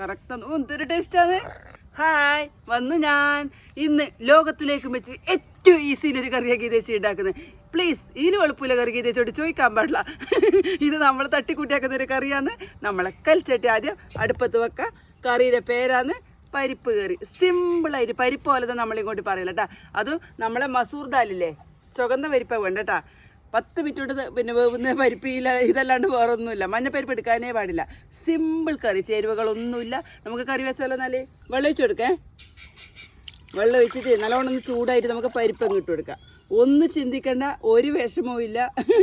Correct എന്തൊരു ടേസ്റ്റാണ് hi വന്നു ഞാൻ. ഇന്ന് ലോകത്തിലേക്ക് വെച്ച് ഏറ്റവും ഈസിയിൽ ഒരു കറിയാ ഗീതേച്ചി ഉണ്ടാക്കുന്നത്. പ്ലീസ് ഇതിന് എളുപ്പമില്ല കറി ഗീതേച്ചോട് ചോദിക്കാൻ പാടില്ല. ഇത് നമ്മൾ തട്ടിക്കൂട്ടിയാക്കുന്ന ഒരു കറിയാന്ന് നമ്മളെ കൽച്ചട്ടി ആദ്യം അടുപ്പത്ത് വെക്കുക കറിയുടെ പേരാന്ന് പരിപ്പ് കറി. സിമ്പിളായിട്ട് പരിപ്പ് പോലെ തന്നെ നമ്മളിങ്ങോട്ട് പറയില്ല കേട്ടോ അതും നമ്മളെ മസൂർ ദാലില്ലേ? ചുവന്ന പരിപ്പ് വേണ്ട കേട്ടോ പത്ത് മിനിറ്റ് കൊണ്ട് പിന്നെ വേവുന്ന പരിപ്പിയില്ല ഇതല്ലാണ്ട് വേറെ ഒന്നുമില്ല മഞ്ഞപ്പരിപ്പ് എടുക്കാനേ പാടില്ല. സിമ്പിൾ കറി. ചേരുവകളൊന്നുമില്ല. നമുക്ക് കറി വെച്ചാലോ എന്നാലേ? വെള്ളം ഒഴിച്ച് കൊടുക്കേ വെള്ളം ഒഴിച്ചിട്ട് നല്ലോണം ഒന്ന് ചൂടായിട്ട് നമുക്ക് പരിപ്പ് അങ്ങ് ഇട്ട് കൊടുക്കാം. ഒന്നും ചിന്തിക്കേണ്ട. ഒരു വിഷമവും ഇല്ല.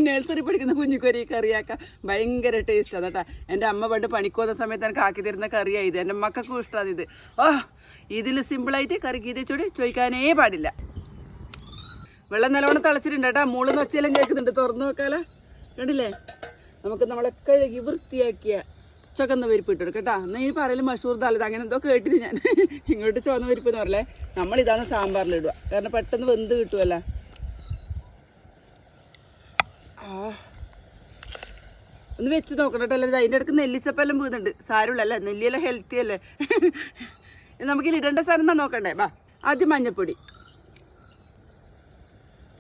നഴ്സറി പഠിക്കുന്ന കുഞ്ഞിക്കൊരി കറിയാക്കാം ഭയങ്കര ടേസ്റ്റാണ് കേട്ടോ. എന്റെ അമ്മ പണ്ട് പണിക്കുന്ന സമയത്ത് എനിക്ക് ആക്കി തരുന്ന കറിയായി ഇത്. എന്റെ മക്കൾക്കും ഇഷ്ടമാണ് ഇത്. ഓ ഇതിൽ സിമ്പിളായിട്ട് കറി ഗീതച്ചോട് ചോദിക്കാനേ പാടില്ല. വെള്ളം നല്ലോണം തിളച്ചിട്ടുണ്ട് കേട്ടോ. മുകളിൽ ഒച്ചയെല്ലാം കേൾക്കുന്നുണ്ട്. തുറന്നു നോക്കാലോ. കണ്ടില്ലേ? നമുക്ക് നമ്മളെ കഴുകി വൃത്തിയാക്കിയ ചുവന്ന പരിപ്പ് ഇട്ട് കൊടുക്കാം കേട്ടോ. എന്നാൽ ഈ പറയലും മഷൂർ ദാലത് അങ്ങനെ എന്തോ കേട്ടിട്ട് ഞാൻ. ഇങ്ങോട്ട് ചുവന്ന പരിപ്പ് എന്ന് പറയലേ നമ്മൾ ഇതാണ് സാമ്പാറിലിടുക കാരണം പെട്ടെന്ന് വെന്ത് കിട്ടുമല്ലോ ഒന്ന് വെച്ച് നോക്കണം കേട്ടോ അല്ലേ അതിന്റെ ഇടയ്ക്ക് നെല്ലിച്ചപ്പെല്ലാം വീഴുന്നുണ്ട് സാരമില്ല അല്ലേ നെല്ലിയെല്ലാം ഹെൽത്തി അല്ലേ? നമുക്കിതിൽ ഇടേണ്ട സാധനം നോക്കണ്ടേ? ബാ ആദ്യം മഞ്ഞപ്പൊടി.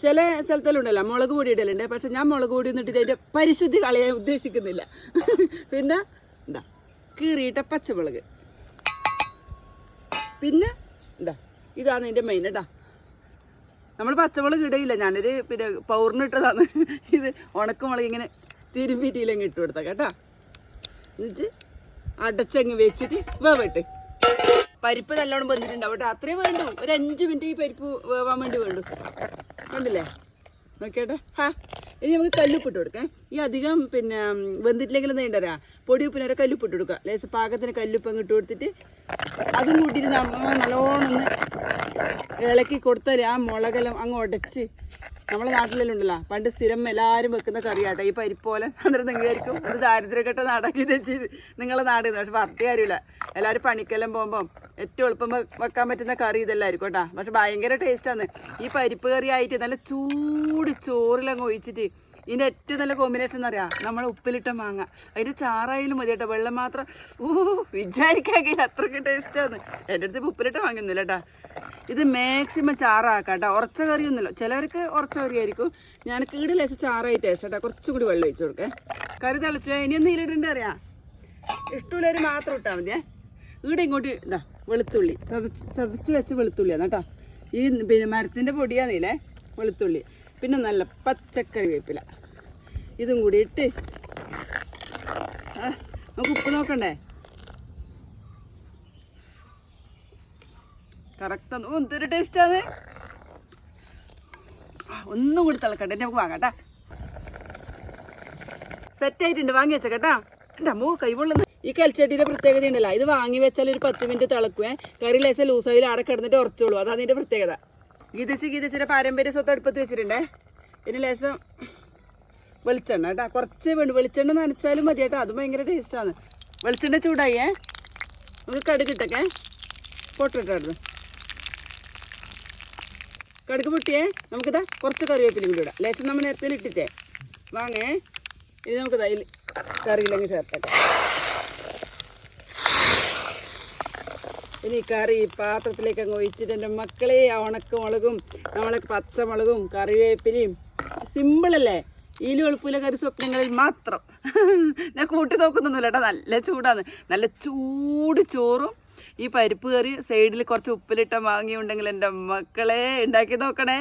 ചില സ്ഥലത്തെല്ലാം ഉണ്ടല്ലോ മുളക് പൊടി ഇടലുണ്ട് പക്ഷെ ഞാൻ മുളക് പൊടി ഇട്ടിട്ട് അതിന്റെ പരിശുദ്ധി കളയാൻ ഉദ്ദേശിക്കുന്നില്ല. പിന്നെ എന്താ? കീറിയിട്ട പച്ചമുളക്. പിന്നെ എന്താ? ഇതാണ് ഇതിന്റെ മെയിൻ കേട്ടാ നമ്മൾ പച്ചമുളക് ഇടയില്ല. ഞാനൊരു പിന്നെ പൗറിനിട്ടതാണ് ഇത് ഉണക്കമുളക് ഇങ്ങനെ തിരുമ്പിട്ടിയിലങ്ങ് ഇട്ട് കൊടുത്താൽ കേട്ടാ? എന്നിട്ട് അടച്ചങ്ങ് വെച്ചിട്ട് വേവട്ടെ. പരിപ്പ് നല്ലോണം വന്നിട്ടുണ്ടാവും കേട്ടോ അത്രയും വേണ്ടു. ഒരു അഞ്ച് മിനിറ്റ് ഈ പരിപ്പ് വേവാൻ വേണ്ടി വേണ്ടു. കണ്ടില്ലേ? നോക്കിയേട്ടെ. ഹാ. ഇനി നമുക്ക് കല്ലുപ്പിട്ട് കൊടുക്കാം. ഈ അധികം പിന്നെ വെന്തിട്ടില്ലെങ്കിലും വെന്തിട്ടില്ലെങ്കിൽ എന്താ ഉണ്ടരാ പൊടി ഉപ്പിനൊരു കല്ലുപ്പിട്ട് കൊടുക്കുക. ലേശം പാകത്തിന് കല്ലുപ്പ് ഇട്ട് കൊടുത്തിട്ട് അതും കൂട്ടിയിട്ട് നമ്മൾ നല്ലോണം ഒന്ന് ഇളക്കി കൊടുത്താൽ ആ മുളകെല്ലാം അങ്ങ് ഉടച്ച് നമ്മളെ നാട്ടിലെല്ലാം ഉണ്ടല്ലോ. പണ്ട് സ്ഥിരം എല്ലാവരും വെക്കുന്ന കറിയാട്ടോ. ഈ പരിപ്പോലെ അന്നേരം നിങ്ങൾക്കും അത് ദാരിദ്ര്യക്കെട്ട നാടാക്കി വെച്ച് നിങ്ങളെ നാട് പക്ഷെ പറഞ്ഞ കാര്യമില്ല. എല്ലാവരും പണിക്കെല്ലാം പോകുമ്പം ഏറ്റവും എളുപ്പം വെക്കാൻ പറ്റുന്ന കറി ഇതെല്ലാമായിരിക്കും കേട്ടോ. പക്ഷെ ഭയങ്കര ടേസ്റ്റാണ് ഈ പരിപ്പ് കറി ആയിട്ട് നല്ല ചൂട് ചോറിലങ്ങ് ഒഴിച്ചിട്ട് ഇതിന്റെ ഏറ്റവും നല്ല കോമ്പിനേഷൻ എന്ന് പറയാം. നമ്മൾ ഉപ്പിലിട്ട മാങ്ങ. അതിന്റെ ചാറായാലും മതി കേട്ടോ വെള്ളം മാത്രം. ഓ വിചാരിക്കാകില്ല അത്രയ്ക്ക് ടേസ്റ്റാണ് എന്റെ അടുത്ത് ഉപ്പിലിട്ട വാങ്ങുന്നില്ല കേട്ടോ ഇത് മാക്സിമം ചാറാക്കാം കേട്ടോ ഉറച്ച കറിയൊന്നുമില്ല. ചിലവർക്ക് ഉറച്ച കറിയായിരിക്കും. ഞാൻ കീടിലേച്ച് ചാറായി ടേസ്റ്റ് കേട്ടോ കുറച്ചും കൂടി വെള്ളം ഒഴിച്ചു കൊടുക്കേ. കറി തിളച്ചു? ഇനിയൊന്നും ഇതിലിടേണ്ട അറിയാം? ഇഷ്ടമുള്ളവർ മാത്രം ഇട്ടാൽ മതിയേ ഇവിടെ ഇങ്ങോട്ട് ഇതാ വെളുത്തുള്ളി. ചതച്ച് ചതച്ച് വെച്ച വെളുത്തുള്ളിയാണ് കേട്ടോ. ഈ പിന്നെ മരത്തിന്റെ പൊടിയാന്നില്ലേ വെളുത്തുള്ളി. പിന്നെ നല്ല പച്ചക്കറി വേപ്പില. ഇതും കൂടി ഇട്ട് നമുക്ക് ഉപ്പ് നോക്കണ്ടേ? കറക്റ്റ് എന്തൊരു ടേസ്റ്റാണ് ഒന്നും കൂടി തിളക്കട്ടെ നമുക്ക് വാങ്ങാട്ടാ സെറ്റ് ആയിട്ടുണ്ട്. വാങ്ങി വെച്ച കേട്ടാ. എന്റെ കൈ കൈവെള്ളുന്നു ഈ കൽച്ചട്ടിയുടെ പ്രത്യേകത ഉണ്ടല്ലോ. ഇത് വാങ്ങി വെച്ചാൽ ഒരു പത്ത് മിനിറ്റ് തിളക്കുവേ. കറി ലേശം ലൂസായി ആടെ കിടന്നിട്ട് ഉറച്ചോളൂ. അതാണ് അതിന്റെ പ്രത്യേകത. ഗീതച്ച് ഗീതച്ചിന്റെ പാരമ്പര്യ സ്വത്ത് അടുപ്പത്ത് വെച്ചിട്ടുണ്ടേ. ഇതിന് ലേശം വെളിച്ചെണ്ണ കേട്ടോ. കുറച്ച് വേണ്ട വെളിച്ചെണ്ണ നനച്ചാലും മതി കേട്ടോ. അത് ഭയങ്കര ടേസ്റ്റാണ് വെളിച്ചെണ്ണ ചൂടായേ നമുക്ക് കടുക് ഇട്ടൊക്കെ. പൊട്ടിട്ടായിരുന്നു കടുക്. പൊട്ടിയേ. നമുക്കിതാ കുറച്ച് കറിവേപ്പിലും കൂടി ഇടാം. ലേശം നമ്മൾ നേരത്തെ ഇട്ടിട്ടേ. വാങ്ങേ. ഇനി നമുക്ക് തൈൽ കറിയിലങ്ങ് ചേർത്തേക്കാം. ഇനി കറി പാത്രത്തിലേക്ക് അങ്ങ് ഒഴിച്ചിട്ട് എന്റെ മക്കളെ ഉണക്കമുളകും നമ്മളെ പച്ചമുളകും കറിവേപ്പിലയും. സിമ്പിളല്ലേ ഈലു എളുപ്പമില്ല കറി സ്വപ്നങ്ങളിൽ മാത്രം. ഞാൻ കൂട്ടി നോക്കുന്നൊന്നുമില്ല കേട്ടോ. നല്ല ചൂടാണ്. നല്ല ചൂട് ചോറും. ഈ പരിപ്പ് കറി സൈഡിൽ കുറച്ച് ഉപ്പിലിട്ട മാങ്ങയുണ്ടെങ്കിൽ എന്റെ മക്കളെ ഉണ്ടാക്കി നോക്കണേ.